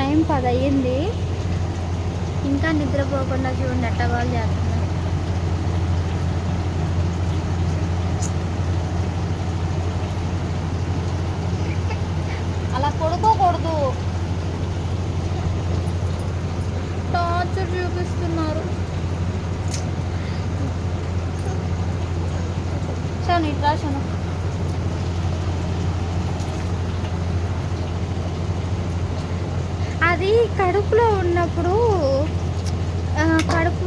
Time పది అయ్యింది ఇంకా నిద్రపోకుండా చూడండి ఎట్టగోలు చేస్తున్నారు అలా పడుకోకూడదు. టార్చర్ చూపిస్తున్నారు. చాను ఇట్లా చాను అది కడుపులో ఉన్నప్పుడు కడుపు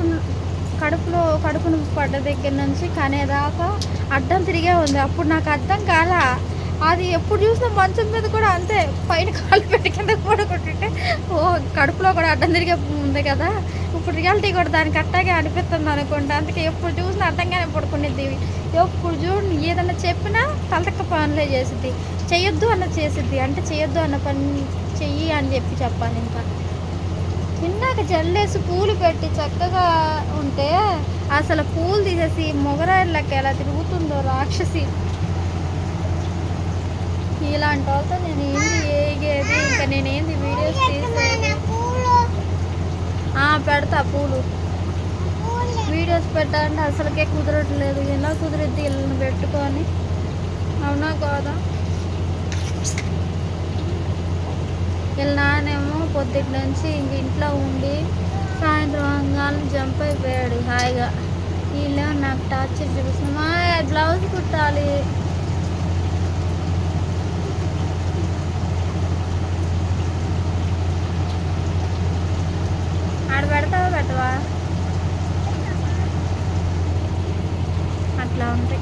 కడుపులో కడుపును పడ్డ దగ్గర నుంచి కనేదాకా అడ్డం తిరిగే ఉంది. అప్పుడు నాకు అర్థం కాల? అది ఎప్పుడు చూసినా మంచం మీద కూడా అంతే. పైన కాలు పెట్టి కింద పడుకుంటుంటే ఓ కడుపులో కూడా అడ్డం తిరిగే ఉంది కదా. ఇప్పుడు రియాలిటీ కూడా దానికి అట్టాగే అనిపిస్తుంది అనుకుంటా అందుకే ఎప్పుడు చూసినా అర్థంగానే పడుకునేది. ఎప్పుడు చూడు ఏదన్నా చెప్పినా తలతక్క పనులే చేసిద్ది. చేయొద్దు అన్న చేసిద్ది. అంటే చేయొద్దు అన్న పని చెయ్యి అని చెప్పి చెప్పాలి ఇంకా. ఇందాక జల్లేసి పూలు పెట్టి చక్కగా ఉంటే అసలు పూలు తీసేసి మొగరాయిలకి ఎలా తిరుగుతుందో రాక్షసి. ఇలాంటి వాళ్ళతో నేను ఏంది ఏగేది? ఇంకా నేనేంది వీడియోస్ తీసేది? ఆ, పెడతా పూలు. వీడియోస్ పెట్టాలంటే అసలుకే కుదరట్లేదు. ఎలా కుదిరిద్ది వీళ్ళని పెట్టుకొని? అవునా కాదా? వీళ్ళ నాన్నేమో పొద్దుటి నుంచి ఇంక ఇంట్లో ఉండి సాయంత్రం అంగాలను జంప్ అయిపోయాడు హాయిగా. వీళ్ళు నాకు టార్చర్ చూపిస్తుంది మా బ్లౌజ్ కుట్టాలి. ఆడ పెడతావా పెట్టవా? అట్లా ఉంటాయి.